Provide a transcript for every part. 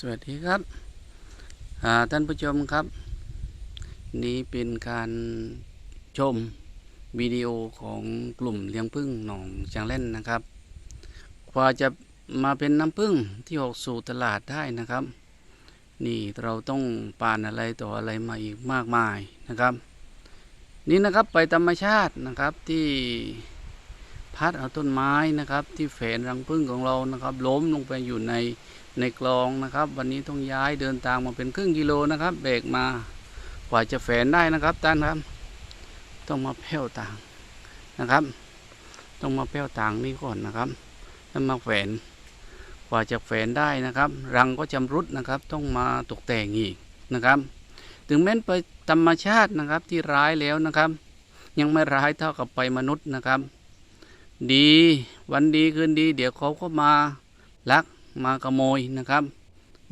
สวัสดีครับท่านผู้ชมครับ นี้เป็นการชมวิดีโอของกลุ่มเลี้ยงพึ่งหนองจางเล่นนะครับกว่าจะมาเป็นน้ำพึ่งที่ออกสู่ตลาดได้นะครับ นี่เราต้องปานอะไรต่ออะไรมาอีกมากมายนะครับ นี่นะครับไปธรรมชาตินะครับที่ พัดเอาต้นไม้นะครับ ที่แฝนรังพึ่งของเรานะครับ ล้มลงไปอยู่ในในกลองนะครับ วันนี้ต้องย้ายเดินทางมาเป็นครึ่งกิโลนะครับเบรกมากว่าจะแฝนได้นะครับท่านครับ ต้องมาแผ่วต่างนะครับ ต้องมาแผ่วต่างนี่ก่อนนะครับแล้วมาแฝนกว่าจะแฝนได้นะครับ รังก็ชำรุดนะครับ ต้องมาตกแต่งอีกนะครับ ถึงแม้นไปธรรมชาตินะครับที่ร้ายแล้วนะครับ ยังไม่ร้ายเท่ากับไปมนุษย์นะครับ ดีวันดีคืนดี เดี๋ยวเขาก็มาลักมาขโมยนะครับ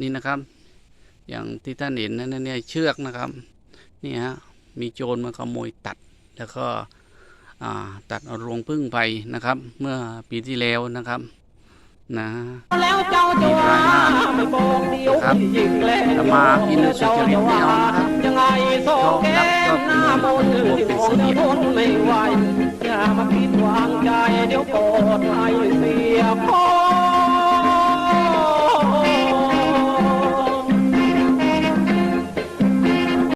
นี่นะครับ อย่างที่ท่านเห็นนั่นเนี่ยเชือกนะครับนี่ฮะมีโจรมาขโมยตัดแล้วก็อ่าตัดเอารวงพึ่งไปนะครับ เมื่อปีที่แล้วนะครับนะแล้วเจ้าจะว่าไม่บอกเดียวครับยิงแล้วแต่มาอินทสุจริตไม่เอานะครับยังไงโซแก้มหน้ามนต์ที่มองเดี๋ยวทนไม่ไหวอย่ามาคิ ดไทยเสียพ่อ